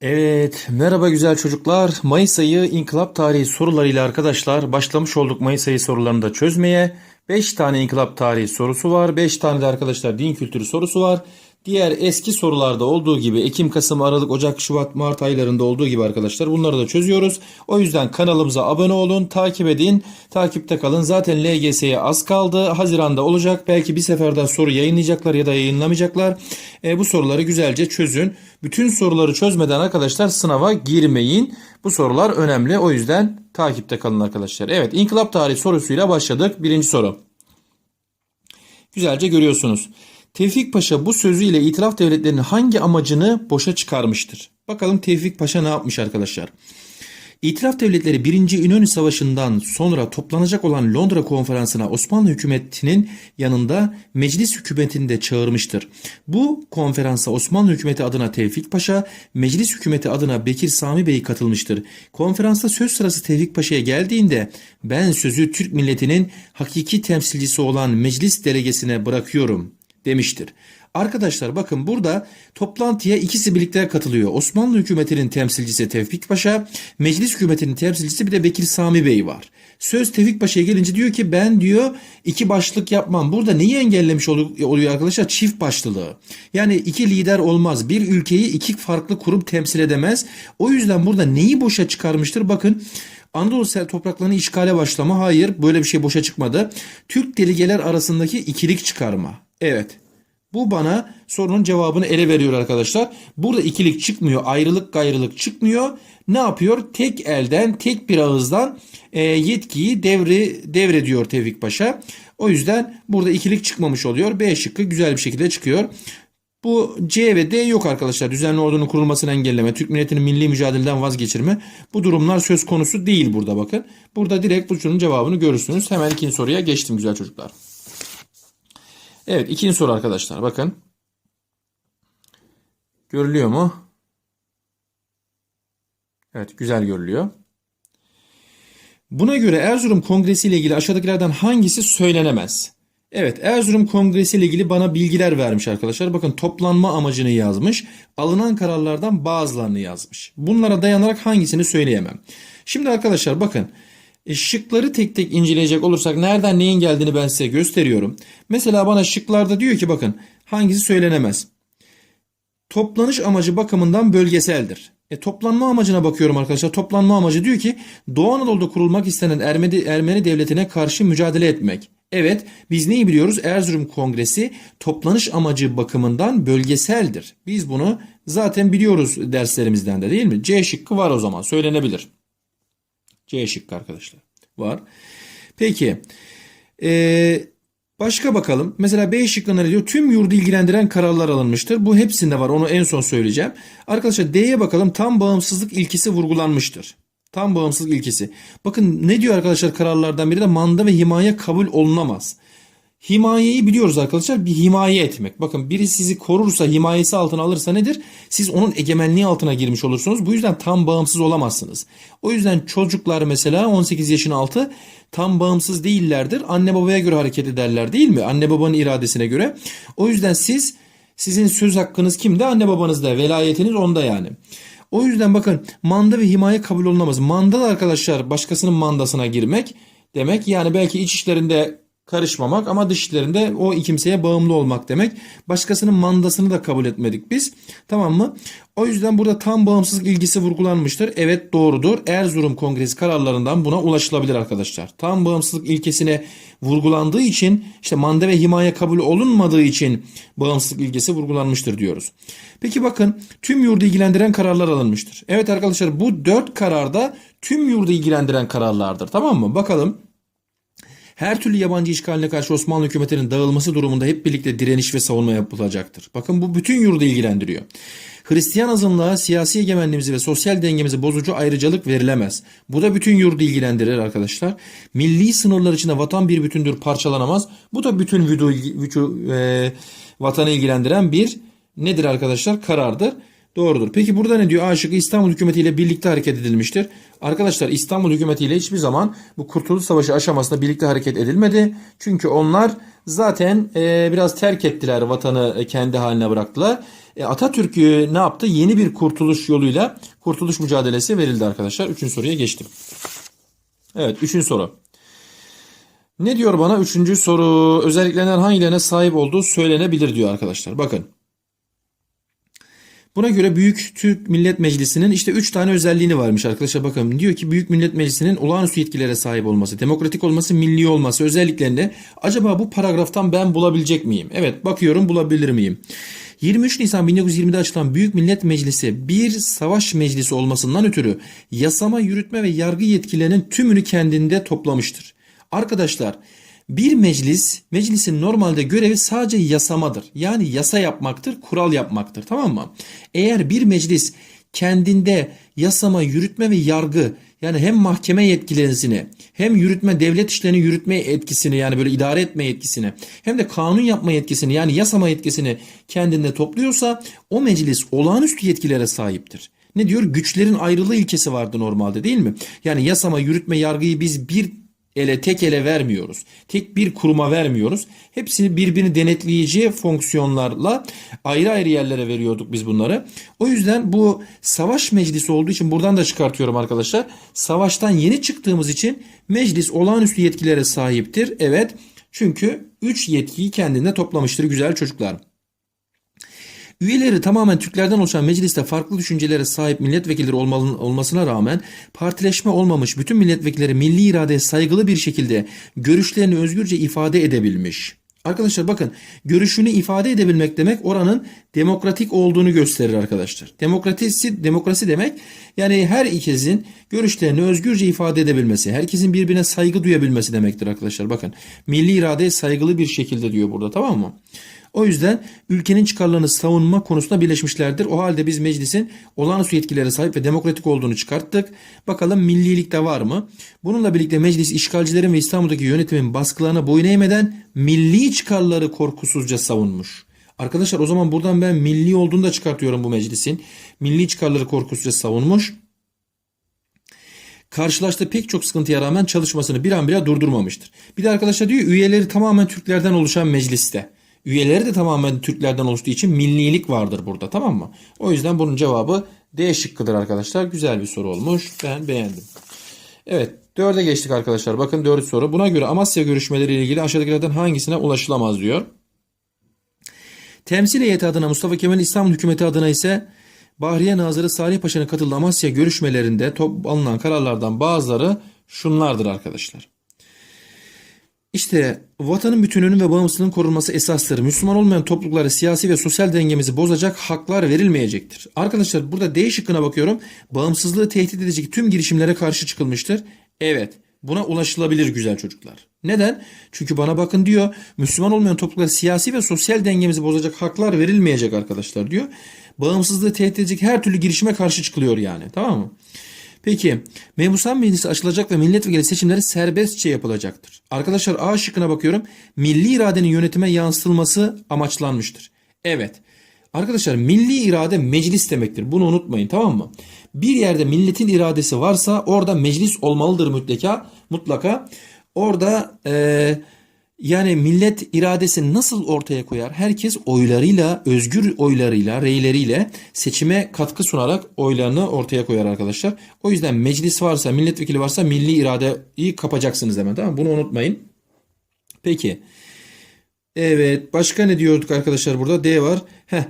Evet, merhaba güzel çocuklar. Mayıs ayı inkılap tarihi sorularıyla arkadaşlar başlamış olduk Mayıs ayı sorularını da çözmeye. 5 tane inkılap tarihi sorusu var. 5 tane de arkadaşlar din kültürü sorusu var. Diğer eski sorularda olduğu gibi Ekim, Kasım, Aralık, Ocak, Şubat, Mart aylarında olduğu gibi arkadaşlar bunları da çözüyoruz. O yüzden kanalımıza abone olun, takip edin, takipte kalın. Zaten LGS'ye az kaldı. Haziranda olacak. Belki bir seferden soru yayınlayacaklar ya da yayınlamayacaklar. E, bu soruları güzelce çözün. Bütün soruları çözmeden arkadaşlar sınava girmeyin. Bu sorular önemli. O yüzden takipte kalın arkadaşlar. Evet, inkılap tarihi sorusuyla başladık. Birinci soru. Güzelce görüyorsunuz. Tevfik Paşa bu sözüyle itilaf devletlerinin hangi amacını boşa çıkarmıştır? Bakalım Tevfik Paşa ne yapmış arkadaşlar? İtilaf devletleri 1. İnönü Savaşı'ndan sonra toplanacak olan Londra konferansına Osmanlı hükümetinin yanında meclis hükümetini de çağırmıştır. Bu konferansa Osmanlı hükümeti adına Tevfik Paşa, meclis hükümeti adına Bekir Sami Bey katılmıştır. Konferansta söz sırası Tevfik Paşa'ya geldiğinde ben sözü Türk milletinin hakiki temsilcisi olan meclis delegesine bırakıyorum demiştir. Arkadaşlar bakın burada toplantıya ikisi birlikte katılıyor. Osmanlı hükümetinin temsilcisi Tevfik Paşa, meclis hükümetinin temsilcisi bir de Bekir Sami Bey var. Söz Tevfik Paşa'ya gelince diyor ki ben diyor iki başlık yapmam. Burada neyi engellemiş oluyor arkadaşlar? Çift başlılığı. Yani iki lider olmaz. Bir ülkeyi iki farklı kurum temsil edemez. O yüzden burada neyi boşa çıkarmıştır? Bakın Anadolu topraklarını işgale başlama. Hayır böyle bir şey boşa çıkmadı. Türk delegeler arasındaki ikilik çıkarma. Evet. Bu bana sorunun cevabını ele veriyor arkadaşlar. Burada ikilik çıkmıyor. Ayrılık gayrılık çıkmıyor. Ne yapıyor? Tek elden, tek bir ağızdan e, yetkiyi devri devrediyor Tevfik Paşa. O yüzden burada ikilik çıkmamış oluyor. B şıkkı güzel bir şekilde çıkıyor. Bu C ve D yok arkadaşlar. Düzenli ordunun kurulmasını engelleme, Türk milletinin milli mücadeleden vazgeçirme. Bu durumlar söz konusu değil burada bakın. Burada direkt bu sorunun cevabını görürsünüz. Hemen ikinci soruya geçtim güzel çocuklar. Evet ikinci soru arkadaşlar bakın. Görülüyor mu? Evet güzel görülüyor. Buna göre Erzurum Kongresi ile ilgili aşağıdakilerden hangisi söylenemez? Evet Erzurum Kongresi ile ilgili bana bilgiler vermiş arkadaşlar. Bakın toplanma amacını yazmış. Alınan kararlardan bazılarını yazmış. Bunlara dayanarak hangisini söyleyemem. Şimdi arkadaşlar bakın. E, şıkları tek tek inceleyecek olursak nereden neyin geldiğini ben size gösteriyorum. Mesela bana şıklarda diyor ki bakın hangisi söylenemez. Toplanış amacı bakımından bölgeseldir. E, toplanma amacına bakıyorum arkadaşlar. Toplanma amacı diyor ki Doğu Anadolu'da kurulmak istenen Ermeni, Ermeni devletine karşı mücadele etmek. Evet biz neyi biliyoruz? Erzurum Kongresi toplanış amacı bakımından bölgeseldir. Biz bunu zaten biliyoruz derslerimizden de değil mi? C şıkkı var o zaman söylenebilir. C şıkkı arkadaşlar. Var. Peki. Ee, başka bakalım. Mesela B şıkkında ne diyor? Tüm yurdu ilgilendiren kararlar alınmıştır. Bu hepsinde var. Onu en son söyleyeceğim. Arkadaşlar D'ye bakalım. Tam bağımsızlık ilkesi vurgulanmıştır. Tam bağımsızlık ilkesi. Bakın ne diyor arkadaşlar kararlardan biri de manda ve himaye kabul olunamaz. Himayeyi biliyoruz arkadaşlar bir himaye etmek. Bakın biri sizi korursa himayesi altına alırsa nedir? Siz onun egemenliği altına girmiş olursunuz. Bu yüzden tam bağımsız olamazsınız. O yüzden çocuklar mesela 18 yaşın altı tam bağımsız değillerdir. Anne babaya göre hareket ederler değil mi? Anne babanın iradesine göre. O yüzden siz sizin söz hakkınız kimde? Anne babanızda. Velayetiniz onda yani. O yüzden bakın manda ve himaye kabul olunamaz. Manda da arkadaşlar başkasının mandasına girmek demek. Yani belki iç işlerinde karışmamak ama dışlarında o kimseye bağımlı olmak demek. Başkasının mandasını da kabul etmedik biz. Tamam mı? O yüzden burada tam bağımsızlık ilgisi vurgulanmıştır. Evet doğrudur. Erzurum Kongresi kararlarından buna ulaşılabilir arkadaşlar. Tam bağımsızlık ilkesine vurgulandığı için işte manda ve himaye kabul olunmadığı için bağımsızlık ilkesi vurgulanmıştır diyoruz. Peki bakın tüm yurdu ilgilendiren kararlar alınmıştır. Evet arkadaşlar bu dört kararda tüm yurdu ilgilendiren kararlardır. Tamam mı? Bakalım her türlü yabancı işgaline karşı Osmanlı hükümetinin dağılması durumunda hep birlikte direniş ve savunma yapılacaktır. Bakın bu bütün yurdu ilgilendiriyor. Hristiyan azınlığa siyasi egemenliğimizi ve sosyal dengemizi bozucu ayrıcalık verilemez. Bu da bütün yurdu ilgilendirir arkadaşlar. Milli sınırlar içinde vatan bir bütündür parçalanamaz. Bu da bütün vücu, vücu, e, vatanı ilgilendiren bir nedir arkadaşlar? Karardır. Doğrudur. Peki burada ne diyor? A şıkkı İstanbul hükümetiyle birlikte hareket edilmiştir. Arkadaşlar İstanbul hükümetiyle hiçbir zaman bu Kurtuluş Savaşı aşamasında birlikte hareket edilmedi. Çünkü onlar zaten e, biraz terk ettiler vatanı e, kendi haline bıraktılar. E, Atatürk e, ne yaptı? Yeni bir kurtuluş yoluyla kurtuluş mücadelesi verildi arkadaşlar. Üçüncü soruya geçtim. Evet üçüncü soru. Ne diyor bana? Üçüncü soru. Özelliklerinden hangilerine sahip olduğu söylenebilir diyor arkadaşlar. Bakın. Buna göre Büyük Türk Millet Meclisi'nin işte 3 tane özelliğini varmış arkadaşlar. Bakın diyor ki Büyük Millet Meclisi'nin olağanüstü yetkilere sahip olması, demokratik olması, milli olması özelliklerinde acaba bu paragraftan ben bulabilecek miyim? Evet bakıyorum bulabilir miyim? 23 Nisan 1920'de açılan Büyük Millet Meclisi bir savaş meclisi olmasından ötürü yasama, yürütme ve yargı yetkilerinin tümünü kendinde toplamıştır. Arkadaşlar bir meclis, meclisin normalde görevi sadece yasamadır. Yani yasa yapmaktır, kural yapmaktır. Tamam mı? Eğer bir meclis kendinde yasama, yürütme ve yargı yani hem mahkeme yetkilerini hem yürütme devlet işlerini yürütme etkisini yani böyle idare etme yetkisini hem de kanun yapma yetkisini yani yasama yetkisini kendinde topluyorsa o meclis olağanüstü yetkilere sahiptir. Ne diyor? Güçlerin ayrılığı ilkesi vardı normalde değil mi? Yani yasama, yürütme, yargıyı biz bir ele tek ele vermiyoruz. Tek bir kuruma vermiyoruz. Hepsini birbirini denetleyici fonksiyonlarla ayrı ayrı yerlere veriyorduk biz bunları. O yüzden bu savaş meclisi olduğu için buradan da çıkartıyorum arkadaşlar. Savaştan yeni çıktığımız için meclis olağanüstü yetkilere sahiptir. Evet. Çünkü 3 yetkiyi kendinde toplamıştır güzel çocuklar. Üyeleri tamamen Türklerden oluşan mecliste farklı düşüncelere sahip milletvekilleri olmasına rağmen partileşme olmamış bütün milletvekilleri milli iradeye saygılı bir şekilde görüşlerini özgürce ifade edebilmiş. Arkadaşlar bakın görüşünü ifade edebilmek demek oranın demokratik olduğunu gösterir arkadaşlar. Demokrasi, demokrasi demek yani her ikizin görüşlerini özgürce ifade edebilmesi, herkesin birbirine saygı duyabilmesi demektir arkadaşlar. Bakın milli iradeye saygılı bir şekilde diyor burada tamam mı? O yüzden ülkenin çıkarlarını savunma konusunda birleşmişlerdir. O halde biz meclisin olağanüstü yetkilere sahip ve demokratik olduğunu çıkarttık. Bakalım millilik de var mı? Bununla birlikte meclis işgalcilerin ve İstanbul'daki yönetimin baskılarına boyun eğmeden milli çıkarları korkusuzca savunmuş. Arkadaşlar o zaman buradan ben milli olduğunu da çıkartıyorum bu meclisin. Milli çıkarları korkusuzca savunmuş. Karşılaştığı pek çok sıkıntıya rağmen çalışmasını bir an bile durdurmamıştır. Bir de arkadaşlar diyor üyeleri tamamen Türklerden oluşan mecliste. Üyeleri de tamamen Türklerden oluştuğu için millilik vardır burada tamam mı? O yüzden bunun cevabı D şıkkıdır arkadaşlar. Güzel bir soru olmuş. Ben beğendim. Evet dörde geçtik arkadaşlar. Bakın dördüncü soru. Buna göre Amasya görüşmeleri ile ilgili aşağıdakilerden hangisine ulaşılamaz diyor. Temsil heyeti adına Mustafa Kemal İstanbul hükümeti adına ise Bahriye Nazırı Salih Paşa'nın katıldığı Amasya görüşmelerinde top alınan kararlardan bazıları şunlardır arkadaşlar. İşte vatanın bütünlüğünün ve bağımsızlığının korunması esastır. Müslüman olmayan topluluklara siyasi ve sosyal dengemizi bozacak haklar verilmeyecektir. Arkadaşlar burada D şıkkına bakıyorum. Bağımsızlığı tehdit edecek tüm girişimlere karşı çıkılmıştır. Evet buna ulaşılabilir güzel çocuklar. Neden? Çünkü bana bakın diyor Müslüman olmayan topluluklara siyasi ve sosyal dengemizi bozacak haklar verilmeyecek arkadaşlar diyor. Bağımsızlığı tehdit edecek her türlü girişime karşı çıkılıyor yani tamam mı? Peki mebusan meclisi açılacak ve milletvekili seçimleri serbestçe yapılacaktır. Arkadaşlar A şıkkına bakıyorum. Milli iradenin yönetime yansıtılması amaçlanmıştır. Evet. Arkadaşlar milli irade meclis demektir. Bunu unutmayın tamam mı? Bir yerde milletin iradesi varsa orada meclis olmalıdır mutlaka. Mutlaka. Orada eee yani millet iradesini nasıl ortaya koyar? Herkes oylarıyla, özgür oylarıyla, reyleriyle seçime katkı sunarak oylarını ortaya koyar arkadaşlar. O yüzden meclis varsa, milletvekili varsa milli iradeyi kapacaksınız hemen tamam? Bunu unutmayın. Peki. Evet. Başka ne diyorduk arkadaşlar burada? D var. Heh.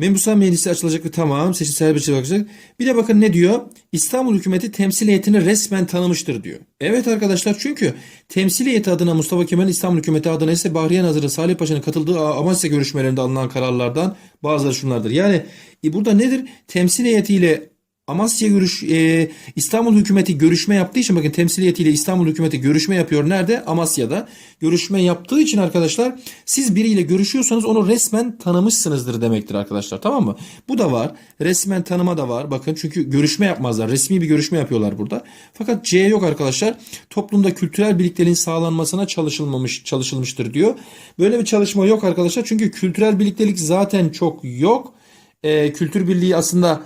Mebusan Meclisi açılacak ve tamam seçim serbestçe bakacak. Bir de bakın ne diyor? İstanbul hükümeti temsil heyetini resmen tanımıştır diyor. Evet arkadaşlar çünkü temsil heyeti adına Mustafa Kemal İstanbul hükümeti adına ise Bahriye Nazırı Salih Paşa'nın katıldığı Amasya görüşmelerinde alınan kararlardan bazıları şunlardır. Yani e, burada nedir? Temsil heyetiyle Amasya görüş e, İstanbul hükümeti görüşme yaptığı için bakın temsiliyetiyle İstanbul hükümeti görüşme yapıyor. Nerede? Amasya'da. Görüşme yaptığı için arkadaşlar siz biriyle görüşüyorsanız onu resmen tanımışsınızdır demektir arkadaşlar. Tamam mı? Bu da var. Resmen tanıma da var. Bakın çünkü görüşme yapmazlar. Resmi bir görüşme yapıyorlar burada. Fakat C yok arkadaşlar. Toplumda kültürel birlikteliğin sağlanmasına çalışılmamış çalışılmıştır diyor. Böyle bir çalışma yok arkadaşlar. Çünkü kültürel birliktelik zaten çok yok. e, kültür birliği aslında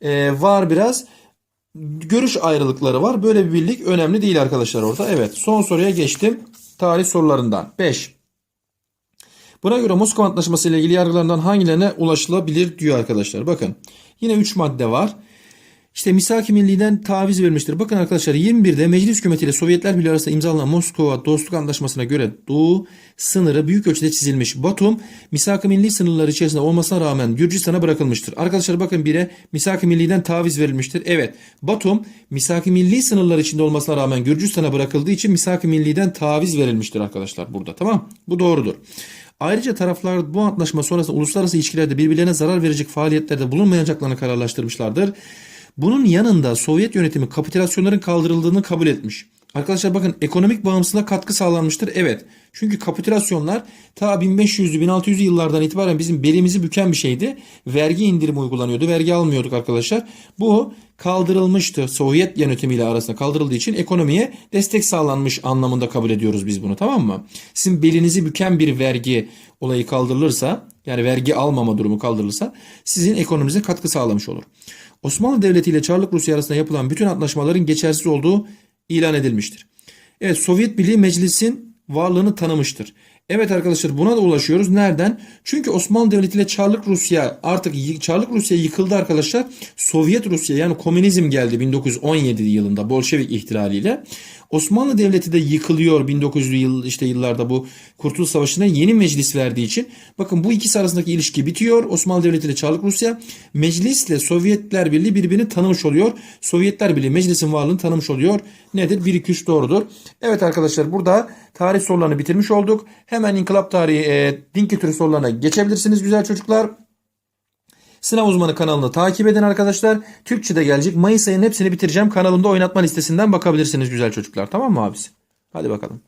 e, var biraz. Görüş ayrılıkları var. Böyle bir birlik önemli değil arkadaşlar orada. Evet son soruya geçtim. Tarih sorularından. 5. Buna göre Moskova Antlaşması ile ilgili yargılarından hangilerine ulaşılabilir diyor arkadaşlar. Bakın yine 3 madde var. İşte misak-ı milli'den taviz verilmiştir. Bakın arkadaşlar 21'de Meclis Hükümeti ile Sovyetler Birliği arasında imzalanan Moskova Dostluk Antlaşması'na göre Doğu sınırı büyük ölçüde çizilmiş. Batum misak-ı milli sınırları içerisinde olmasına rağmen Gürcistan'a bırakılmıştır. Arkadaşlar bakın bire misak-ı milli'den taviz verilmiştir. Evet Batum misak-ı milli sınırlar içinde olmasına rağmen Gürcistan'a bırakıldığı için misak-ı milli'den taviz verilmiştir arkadaşlar burada. Tamam bu doğrudur. Ayrıca taraflar bu antlaşma sonrasında uluslararası ilişkilerde birbirlerine zarar verecek faaliyetlerde bulunmayacaklarını kararlaştırmışlardır. Bunun yanında Sovyet yönetimi kapitülasyonların kaldırıldığını kabul etmiş. Arkadaşlar bakın ekonomik bağımsızlığa katkı sağlanmıştır. Evet. Çünkü kapitülasyonlar ta 1500'lü 1600'lü yıllardan itibaren bizim belimizi büken bir şeydi. Vergi indirimi uygulanıyordu. Vergi almıyorduk arkadaşlar. Bu kaldırılmıştı. Sovyet yönetimiyle arasında kaldırıldığı için ekonomiye destek sağlanmış anlamında kabul ediyoruz biz bunu tamam mı? Sizin belinizi büken bir vergi olayı kaldırılırsa yani vergi almama durumu kaldırılırsa sizin ekonominize katkı sağlamış olur. Osmanlı Devleti ile Çarlık Rusya arasında yapılan bütün antlaşmaların geçersiz olduğu ilan edilmiştir. Evet Sovyet Birliği Meclis'in varlığını tanımıştır. Evet arkadaşlar buna da ulaşıyoruz. Nereden? Çünkü Osmanlı Devleti ile Çarlık Rusya artık Çarlık Rusya yıkıldı arkadaşlar. Sovyet Rusya yani komünizm geldi 1917 yılında Bolşevik ihtilaliyle. Osmanlı Devleti de yıkılıyor 1900'lü yıl işte yıllarda bu Kurtuluş Savaşı'na yeni meclis verdiği için. Bakın bu ikisi arasındaki ilişki bitiyor. Osmanlı Devleti ile Çarlık Rusya meclisle Sovyetler Birliği birbirini tanımış oluyor. Sovyetler Birliği meclisin varlığını tanımış oluyor. Nedir? 1 2 3 doğrudur. Evet arkadaşlar burada tarih sorularını bitirmiş olduk. Hemen inkılap tarihi e, din kültürü sorularına geçebilirsiniz güzel çocuklar. Sınav uzmanı kanalını takip edin arkadaşlar. Türkçe de gelecek. Mayıs ayının hepsini bitireceğim. Kanalımda oynatma listesinden bakabilirsiniz güzel çocuklar. Tamam mı abisi? Hadi bakalım.